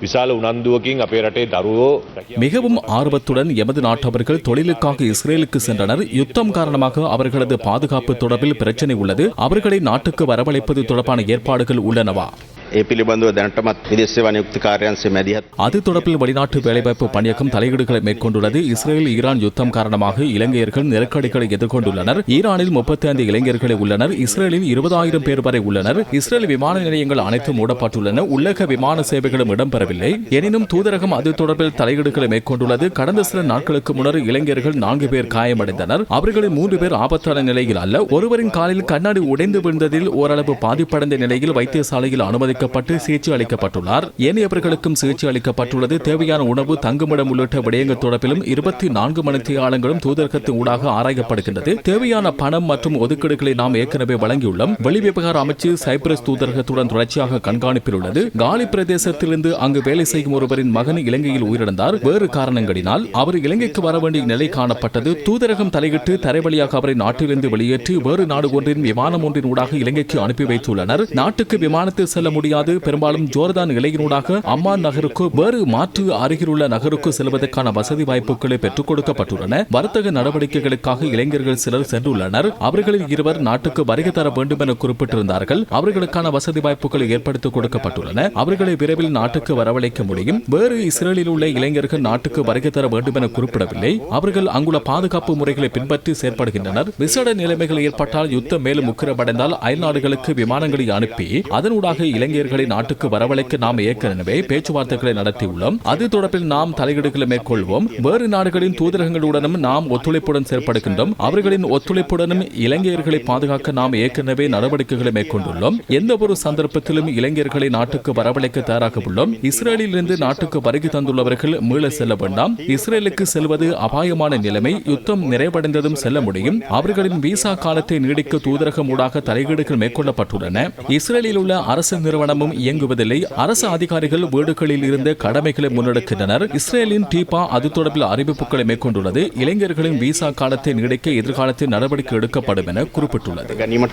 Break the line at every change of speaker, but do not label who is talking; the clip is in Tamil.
விசால உணர்ந்துவக்கிங் அப்பே ரட்டை தருவோ.
மிகவும் ஆர்வத்துடன் எமது நாட்டவர்கள் தொழிலுக்காக இஸ்ரேலுக்கு சென்றனர். யுத்தம் காரணமாக அவர்களது பாதுகாப்பு தொடர்பில் பிரச்சனை உள்ளது. அவர்களை நாட்டுக்கு வரவழைப்பது தொடர்பான ஏற்பாடுகள் உள்ளனவா?
ඒ පිළිබඳව දැනටමත් විදේශ සේවා නියුක්ති කාර්යාංශය මැදිහත්
அது தொடர்பில் வெளிநாட்டு வேலைவாய்ப்பு பணியகம் தலையீடுகளை மேற்கொண்டுள்ளது இஸ்ரேல் ஈரான் யுத்தம் காரணமாக இலங்கையர்கள் நெருக்கடிகளை எதிர்கொண்டுள்ளனர் ஈரானில் முப்பத்தி ஐந்து இளைஞர்களே உள்ளனர் இஸ்ரேலில் இருபதாயிரம் பேர் வரை உள்ளனர் இஸ்ரேல் விமான நிலையங்கள் அனைத்தும் மூடப்பட்டுள்ளன உள்ளக விமான சேவைகளும் இடம்பெறவில்லை எனினும் தூதரகம் அது தொடர்பில் தலையீடுகளை மேற்கொண்டுள்ளது கடந்த சில நாட்களுக்கு முன்னர் இளைஞர்கள் நான்கு பேர் காயமடைந்தனர் அவர்களில் மூன்று பேர் ஆபத்தான நிலையில் அல்ல ஒருவரின் காலில் கண்ணாடி உடைந்து விழுந்ததில் ஓரளவு பாதிப்படைந்த நிலையில் வைத்தியசாலையில் அனுமதிக்கப்பட்டு சிகிச்சை அளிக்கப்பட்டுள்ளார். ஏனையவர்களுக்கும் சிகிச்சை அளிக்கப்பட்டுள்ளது. தேவையான உணவு தங்குமிடம் உள்ளிட்ட விடயங்கள் தொடர்பிலும் இருபத்தி நான்கு மணித்தியாளங்களும் தூதரகத்தின் ஊடாக ஆராயப்படுகின்றது. தேவையான பணம் மற்றும் ஒதுக்கீடுகளை நாம் ஏற்கனவே வழங்கியுள்ளோம். வெளிவிவகார அமைச்சு சைப்ரஸ் தூதரகத்துடன் தொடர்ச்சியாக கண்காணிப்பில் உள்ளது காலி பிரதேசத்திலிருந்து அங்கு வேலை செய்யும் ஒருவரின் மகன் இலங்கையில் உயிரிழந்தார். வேறு காரணங்களினால் அவர் இலங்கைக்கு வர வேண்டிய நிலை காணப்பட்டது. தூதரகம் தலையிட்டு தரைவழியாக அவரை நாட்டிலிருந்து வெளியேற்றி வேறு நாடு ஒன்றின் விமானம் ஒன்றின் ஊடாக இலங்கைக்கு அனுப்பி வைத்துள்ளனர். நாட்டுக்கு விமானத்தில் செல்ல முடியும் முடியாது. பெரும்பாலும் ஜோர்தான் இலையினூடாக அம்மான் நகருக்கு வேறு மாற்று அருகிலுள்ள நகருக்கு செல்வதற்கான வசதி வாய்ப்புகளை பெற்றுக் கொடுக்கப்பட்டுள்ளன. வர்த்தக நடவடிக்கைகளுக்காக இளைஞர்கள் சிலர் சென்றுள்ளனர். அவர்களில் இருவர் நாட்டுக்கு வருகை தர வேண்டும் என குறிப்பிட்டிருந்தார்கள். அவர்களுக்கான வசதி வாய்ப்புகள் ஏற்படுத்திக் கொடுக்கப்பட்டுள்ளன. அவர்களை விரைவில் நாட்டுக்கு வரவழைக்க முடியும். வேறு இஸ்ரேலில் உள்ள இளைஞர்கள் நாட்டுக்கு வருகை தர வேண்டும் என குறிப்பிடவில்லை. அவர்கள் அங்குள்ள பாதுகாப்பு முறைகளை பின்பற்றி செயற்படுகின்றனர். விசேட நிலைமைகள் ஏற்பட்டால் யுத்தம் மேலும் உக்கிரமடைந்தால் அயல் நாடுகளுக்கு விமானங்களை அனுப்பி அதனூடாக இலங்கையர்களை நாட்டுக்கு வரவழைக்க நாம் ஏற்கனவே பேச்சுவார்த்தைகளை நடத்தியுள்ளோம். அது தொடர்பில் நாம் தலையீடுகளை மேற்கொள்வோம். வேறு நாடுகளின் தூதரகங்களுடனும் நாம் ஒத்துழைப்புடன் செயற்படுகின்றோம் அவர்களின் ஒத்துழைப்புடனும் இளைஞர்களை பாதுகாக்க நாம் ஏற்கனவே நடவடிக்கைகளை மேற்கொண்டுள்ளோம். எந்த ஒரு சந்தர்ப்பத்திலும் இளைஞர்களை நாட்டுக்கு வரவழைக்க தயாராக உள்ளோம். இஸ்ரேலில் இருந்து நாட்டுக்கு வருகை தந்துள்ளவர்கள் மீள செல்ல வேண்டாம். இஸ்ரேலுக்கு செல்வது அபாயமான நிலைமை. யுத்தம் நிறைவடைந்ததும் செல்ல முடியும். அவர்களின் விசா காலத்தை நீடிக்க தூதரகம் ஊடாக தலையீடுகள் மேற்கொள்ளப்பட்டுள்ளன. இஸ்ரேலில் உள்ள அரசு நிறுவன நிறுவனமும் இயங்குவதில்லை. அரசு அதிகாரிகள் வீடுகளில் இருந்து கடமைகளை முன்னெடுக்கின்றனர். இஸ்ரேலின் டீபா அது தொடர்பில் அறிவிப்புகளை மேற்கொண்டுள்ளது. இளைஞர்களின் விசா காலத்தை நீடிக்க எதிர்காலத்தில் நடவடிக்கை எடுக்கப்படும் என குறிப்பிட்டுள்ளது.